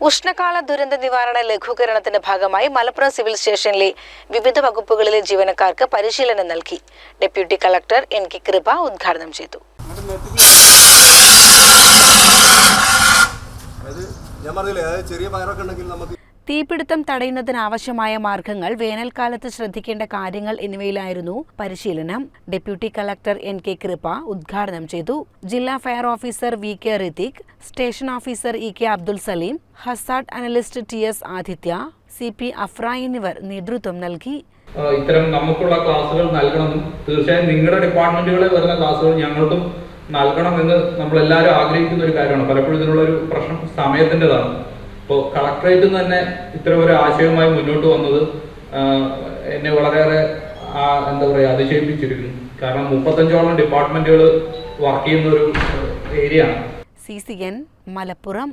ഉഷ്ണകാല ദുരന്ത നിവാരണ ലഘൂകരണത്തിന്റെ ഭാഗമായി മലപ്പുറം സിവിൽ സ്റ്റേഷനിലെ വിവിധ വകുപ്പുകളിലെ ജീവനക്കാർക്ക് പരിശീലനം നൽകി. ഡെപ്യൂട്ടി കളക്ടർ എൻ കെ കൃപ ഉദ്ഘാടനം ചെയ്തു. ഞാൻ പറഞ്ഞില്ലേ ചെറിയ വയറൊക്കെ ഉണ്ടെങ്കിൽ നമുക്ക് തീപിടുത്തം തടയുന്നതിനാവശ്യമായ മാർഗങ്ങൾ വേനൽക്കാലത്ത് ശ്രദ്ധിക്കേണ്ട കാര്യങ്ങൾ എന്നിവയിലായിരുന്നു പരിശീലനം. ഡെപ്യൂട്ടി കളക്ടർ എൻ കെ കൃപ ഉദ്ഘാടനം ചെയ്തു. ജില്ലാ fire officer V K Rithik station officer E K Abdul Saleem hazard analyst T S Aditya C P Afra എന്നിവർ നേതൃത്വം നൽകി. ഇത്തരം നമുക്കുള്ള ക്ലാസുകൾ നൽകണമെന്നും തീർച്ചയായും നിങ്ങളുടെ ഡിപ്പാർട്ട്മെന്റുകളിൽ വരുന്ന ക്ലാസ്സുകൾ ഞങ്ങൾക്കും നൽകണമെന്ന് നമ്മളെല്ലാവരും ആഗ്രഹിക്കുന്ന ഒരു കാര്യമാണ്. പലപ്പോഴും ഇതിനുള്ള ഒരു പ്രശ്നം സമയത്തിന്റെതാണ്. ഇപ്പോൾ കളക്ടറേറ്റിൽ നിന്ന് തന്നെ ഇത്തരം ഒരു ആശയവുമായി മുന്നോട്ട് വന്നത് എന്നെ വളരെയേറെ എന്താ പറയുക അതിശയിപ്പിച്ചിരിക്കുന്നു. കാരണം മുപ്പത്തഞ്ചോളം ഡിപ്പാർട്ട്മെന്റുകൾ വർക്ക് ചെയ്യുന്ന ഒരു ഏരിയ ആണ് സി സി എൻ മലപ്പുറം.